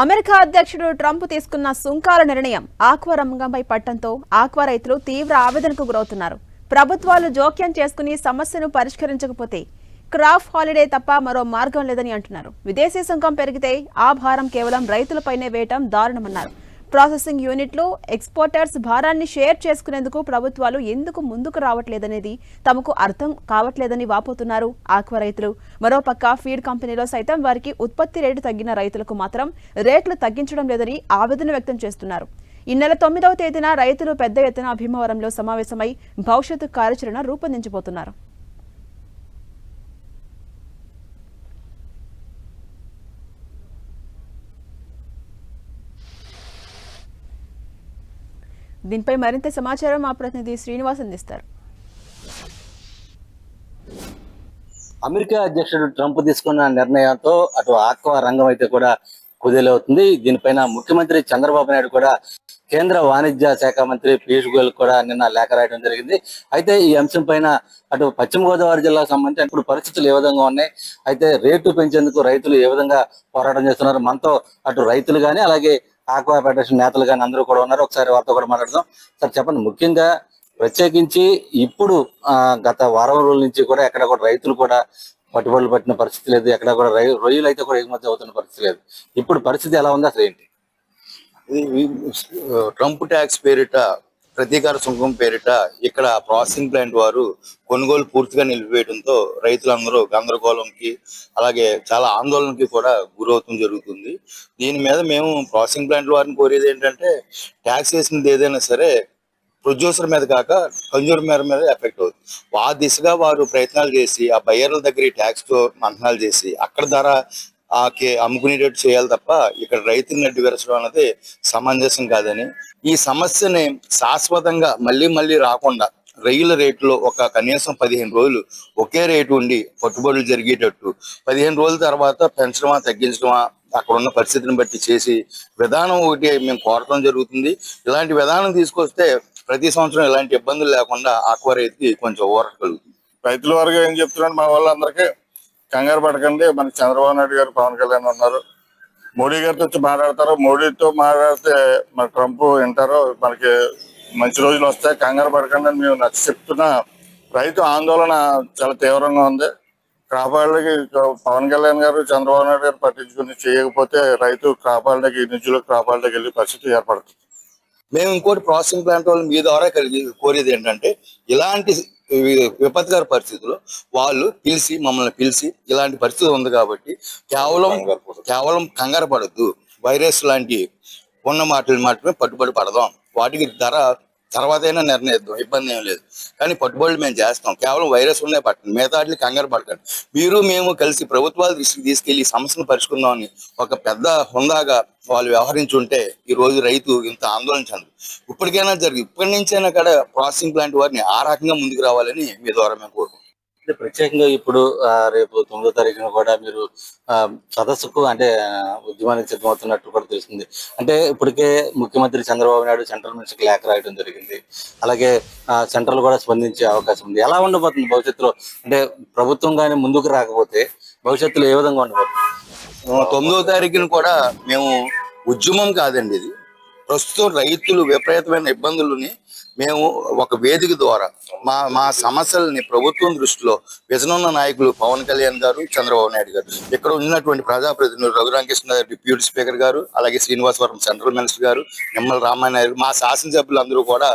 America అధ్యక్షుడు Trump తీసుకున్న సుంకాల నిర్ణయం ఆక్వా రంగంపై పట్టంతో ఆక్వా రైతులు తీవ్ర ఆవేదనకు గురవుతున్నారు. ప్రభుత్వాలు జోక్యం చేసుకుని సమస్యను పరిష్కరించకపోతే క్రాఫ్ హాలిడే తప్ప మరో మార్గం లేదని అంటున్నారు. విదేశీ సుంకం పెరిగితే ఆ భారం కేవలం రైతులపైనే వేయటం దారుణమన్నారు. ప్రాసెసింగ్ యూనిట్లు ఎక్స్పోర్టర్స్ భారాన్ని షేర్ చేసుకునేందుకు ప్రభుత్వాలు ఎందుకు ముందుకు రావట్లేదనేది తమకు అర్థం కావట్లేదని వాపోతున్నారు ఆక్వా రైతులు. మరోపక్క ఫీడ్ కంపెనీలో సైతం వారికి ఉత్పత్తి రేటు తగ్గిన రైతులకు మాత్రం రేట్లు తగ్గించడం లేదని ఆవేదన వ్యక్తం చేస్తున్నారు. ఈ నెల తొమ్మిదవ తేదీన రైతులు పెద్ద ఎత్తున భీమవరంలో సమావేశమై భవిష్యత్తు కార్యాచరణ రూపొందించబోతున్నారు. దీనిపై మరింత సమాచారం మా ప్రతినిధి శ్రీనివాస్ అందిస్తారు. అమెరికా అధ్యక్షుడు ట్రంప్ తీసుకున్న నిర్ణయంతో అటు ఆక్వా రంగం అయితే కూడా కుదేలవుతుంది. దీనిపైన ముఖ్యమంత్రి చంద్రబాబు నాయుడు కూడా కేంద్ర వాణిజ్య శాఖ మంత్రి పీయూష్ గోయల్ కూడా నిన్న లేఖ రాయడం జరిగింది. అయితే ఈ అంశం పైన అటు పశ్చిమ గోదావరి జిల్లాకు సంబంధించి ఇప్పుడు పరిస్థితులు ఏ విధంగా ఉన్నాయి? అయితే రేటు పెంచేందుకు రైతులు ఏ విధంగా పోరాటం చేస్తున్నారు? మనతో అటు రైతులు కానీ అలాగే ఆక్వా ఫెడరేషన్ నేతలు కానీ అందరూ కూడా ఉన్నారు. ఒకసారి వారితో కూడా మాట్లాడదాం. సార్ చెప్పండి. ముఖ్యంగా ప్రత్యేకించి ఇప్పుడు ఆ, గత వారం రోజుల నుంచి కూడా ఎక్కడ కూడా రైతులు కూడా పట్టుబడులు పట్టిన పరిస్థితి లేదు. ఎక్కడ కూడా రై రొయ్యలు అయితే కూడా ఎగుమతి అవుతున్న పరిస్థితి లేదు. ఇప్పుడు పరిస్థితి ఎలా ఉంది? అసలు ఏంటి? ట్రంప్ ట్యాక్స్ పేరిట ప్రతీకార సుంకం పేరిట ఇక్కడ ప్రాసెసింగ్ ప్లాంట్ వారు కొనుగోలు పూర్తిగా నిలిపివేయడంతో రైతులందరూ గందరగోళంకి అలాగే చాలా ఆందోళనకి కూడా గురవుతం జరుగుతుంది. దీని మీద మేము ప్రాసెసింగ్ ప్లాంట్ వారిని కోరేది ఏంటంటే ట్యాక్స్ వేసినది ఏదైనా సరే ప్రొడ్యూసర్ మీద కాక కన్జ్యూమర్ మీద మీద ఎఫెక్ట్ అవుతుంది. ఆ దిశగా వారు ప్రయత్నాలు చేసి ఆ బయ్యర్ల దగ్గర ఈ ట్యాక్స్తో మంథనాలు చేసి అక్కడ ధర ఆకే అమ్ముకునేటట్టు చేయాలి తప్ప ఇక్కడ రైతుని నడ్డి విరచడం అనేది సమంజసం కాదని. ఈ సమస్యని శాశ్వతంగా మళ్ళీ మళ్ళీ రాకుండా రైలు రేట్లో ఒక కనీసం పదిహేను రోజులు ఒకే రేటు ఉండి పట్టుబడులు జరిగేటట్టు పదిహేను రోజుల తర్వాత పెంచడమా తగ్గించడమా అక్కడ ఉన్న పరిస్థితిని బట్టి చేసి విధానం ఒకటి మేము కోరటం జరుగుతుంది. ఇలాంటి విధానం తీసుకొస్తే ప్రతి సంవత్సరం ఇలాంటి ఇబ్బందులు లేకుండా ఆక్వా రైతుకి కొంచెం ఊరట కలుగుతుంది. రైతుల వరకు ఏం చెప్తున్నాడు మా వాళ్ళందరికీ కంగారు పడకండి. మన చంద్రబాబు నాయుడు గారు పవన్ కళ్యాణ్ ఉన్నారు. మోడీ గారితో వచ్చి మాట్లాడతారు. మోడీతో మాట్లాడితే మన ట్రంప్ వింటారు. మనకి మంచి రోజులు వస్తాయి. కంగారు పడకండి అని మేము నచ్చ చెప్తున్నా. రైతు ఆందోళన చాలా తీవ్రంగా ఉంది. కాపాడకి పవన్ కళ్యాణ్ గారు చంద్రబాబు నాయుడు గారు పట్టించుకుని చేయకపోతే రైతు కాపాడకి నిధులు కాపాడకి వెళ్ళి పరిస్థితి ఏర్పడుతుంది. మేము ఇంకోటి ప్రాసెసింగ్ ప్లాంట్ వాళ్ళు మీ ద్వారా కోరేది ఏంటంటే ఇలాంటి విపత్కర పరిస్థితుల్లో వాళ్ళు పిలిచి మమ్మల్ని పిలిచి ఇలాంటి పరిస్థితి ఉంది కాబట్టి కేవలం కేవలం కంగారు పడద్దు. వైరస్ లాంటి ఉన్న మాటలు మాత్రమే పట్టుబడి పడదాం. వాటికి ధర తర్వాత అయినా నిర్ణయిద్దాం ఇబ్బంది ఏం లేదు. కానీ పట్టుబడులు మేము చేస్తాం. కేవలం వైరస్ ఉన్నాయి పట్టండి. మిగతా కంగారు పడకండి. మీరు మేము కలిసి ప్రభుత్వాల దృష్టికి తీసుకెళ్ళి ఈ సమస్యను పరిష్కుందామని ఒక పెద్ద హుందాగా వాళ్ళు వ్యవహరించుంటే ఈ రోజు రైతు ఇంత ఆందోళన చెందరు. ఇప్పటికైనా జరిగి ఇప్పటి నుంచైనా కూడా ప్రాసెసింగ్ ప్లాంట్ వారిని ఆ రకంగా ముందుకు రావాలని మీ ద్వారా మేము కోరుకుంటున్నాం. అంటే ప్రత్యేకంగా ఇప్పుడు రేపు తొమ్మిదో తారీఖున కూడా మీరు ఆ, సదస్సుకు అంటే ఉద్యమానికి సిద్ధమవుతున్నట్టు కూడా తెలిసింది అంటే ఇప్పటికే ముఖ్యమంత్రి చంద్రబాబు నాయుడు సెంట్రల్ మినిస్టర్కి లేఖ రాయడం జరిగింది. అలాగే సెంట్రల్ కూడా స్పందించే అవకాశం ఉంది. ఎలా ఉండబోతుంది భవిష్యత్తులో? అంటే ప్రభుత్వం కానీ ముందుకు రాకపోతే భవిష్యత్తులో ఏ విధంగా ఉండబోతుంది? తొమ్మిదో తారీఖున కూడా మేము ఉద్యమం కాదండి ఇది. ప్రస్తుతం రైతులు విపరీతమైన ఇబ్బందులని మేము ఒక వేదిక ద్వారా మా మా సమస్యలని ప్రభుత్వం దృష్టిలో విజనున్న నాయకులు పవన్ కళ్యాణ్ గారు చంద్రబాబు నాయుడు గారు ఇక్కడ ఉన్నటువంటి ప్రజాప్రతినిధులు రఘురామకృష్ణ గారు డిప్యూటీ స్పీకర్ గారు అలాగే శ్రీనివాసవరం సెంట్రల్ మినిస్టర్ గారు నిమ్మల రామానాయుడు మా శాసనసభ్యులు అందరూ కూడా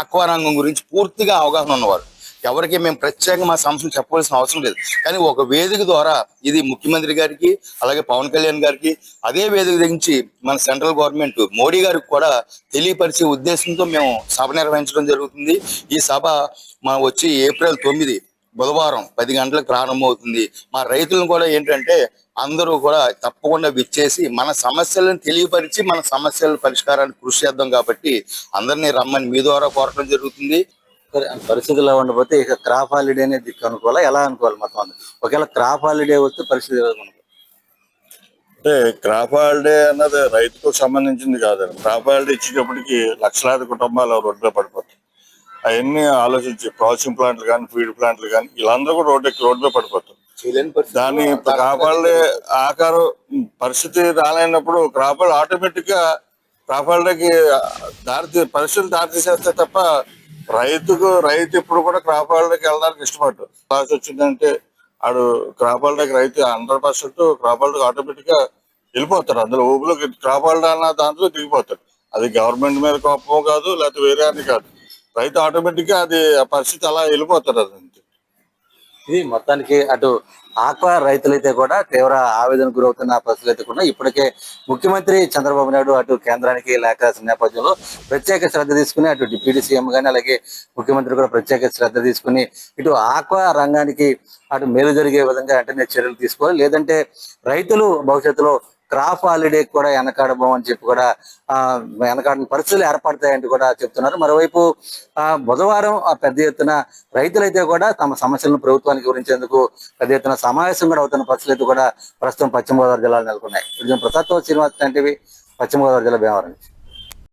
ఆక్వారంగం గురించి పూర్తిగా అవగాహన ఉన్నవారు. ఎవరికి మేము ప్రత్యేకంగా మా సంస్థను చెప్పవలసిన అవసరం లేదు. కానీ ఒక వేదిక ద్వారా ఇది ముఖ్యమంత్రి గారికి అలాగే పవన్ కళ్యాణ్ గారికి అదే వేదిక నుంచి మన సెంట్రల్ గవర్నమెంట్ మోడీ గారికి కూడా తెలియపరిచే ఉద్దేశంతో మేము సభ నిర్వహించడం జరుగుతుంది. ఈ సభ మా వచ్చి ఏప్రిల్ తొమ్మిది బుధవారం పది గంటలకు ప్రారంభమవుతుంది. మా రైతులను కూడా ఏంటంటే అందరూ కూడా తప్పకుండా విచ్చేసి మన సమస్యలను తెలియపరిచి మన సమస్యల పరిష్కారానికి కృషి చేద్దాం కాబట్టి అందరినీ రమ్మని మీ ద్వారా కోరటం జరుగుతుంది. పరిస్థితులు ఎలా ఉండబోతే ఇక క్రాప్ హాలిడే అనేది దిక్కు అనుకోవాలా ఎలా అనుకోవాలి మొత్తం? ఒకవేళ క్రాప్ హాలిడే వస్తే పరిస్థితి? అంటే క్రాప్ హాలిడే అన్నది రైతుకు సంబంధించింది కాదండి క్రాప్ హాలిడే ఇచ్చేటప్పటికి లక్షలాది కుటుంబాలు రోడ్డుపై పడిపోతాయి అవన్నీ ఆలోచించి ప్రాసెసింగ్ ప్లాంట్లు కానీ ఫీడ్ ప్లాంట్లు కానీ వీళ్ళందరూ కూడా రోడ్డు రోడ్డుపై పడిపోతారు. దాన్ని కాపాడే ఆకారం పరిస్థితి రాలేనప్పుడు క్రాపాలు ఆటోమేటిక్గా క్రాపాలకి దారి పరిస్థితులు దారి తీసేస్తే తప్ప రైతుకు రైతు ఇప్పుడు కూడా క్రాప్ క్రాపాలకి వెళ్ళడానికి ఇష్టపడ్డు. క్లాస్ వచ్చిందంటే ఆడు క్రాప్ క్రాపాలకి రైతు హండ్రెడ్ పర్సెంట్ క్రాపాలకి ఆటోమేటిక్గా వెళ్ళిపోతారు అందులో ఊపిలో క్రాపాలు అన్న దాంట్లో దిగిపోతాడు. అది గవర్నమెంట్ మీద కోపం కాదు లేకపోతే వేరే అని కాదు. రైతు ఆటోమేటిక్గా అది ఆ పరిస్థితి అలా వెళ్ళిపోతారు అది ఇది మొత్తానికి అటు ఆక్వా రైతులైతే కూడా తీవ్ర ఆవేదనకు గురవుతున్న పరిస్థితులు అయితే కూడా ఇప్పటికే ముఖ్యమంత్రి చంద్రబాబు నాయుడు అటు కేంద్రానికి లేక నేపథ్యంలో ప్రత్యేక శ్రద్ధ తీసుకుని అటు డిప్యూటీ సీఎం కానీ అలాగే ముఖ్యమంత్రి కూడా ప్రత్యేక శ్రద్ధ తీసుకుని ఇటు ఆక్వా రంగానికి అటు మేలు జరిగే విధంగా వెంటనే చర్యలు తీసుకోవాలి. లేదంటే రైతులు భవిష్యత్తులో క్రాప్ హాలిడే కూడా వెనకాడబోమని చెప్పి కూడా ఆ వెనకాడిన పరిస్థితులు ఏర్పడతాయంటూ కూడా చెప్తున్నారు. మరోవైపు ఆ బుధవారం ఆ పెద్ద ఎత్తున రైతులైతే కూడా తమ సమస్యలను ప్రభుత్వానికి వివరించేందుకు పెద్ద ఎత్తున సమావేశం కూడా అవుతున్న పరిస్థితులు అయితే కూడా ప్రస్తుతం పశ్చిమ గోదావరి జిల్లాలో నెలకొన్నాయి. ప్రసాద్ శ్రీనివాస్ లాంటివి పశ్చిమ గోదావరి జిల్లా భీమవరం నుంచి.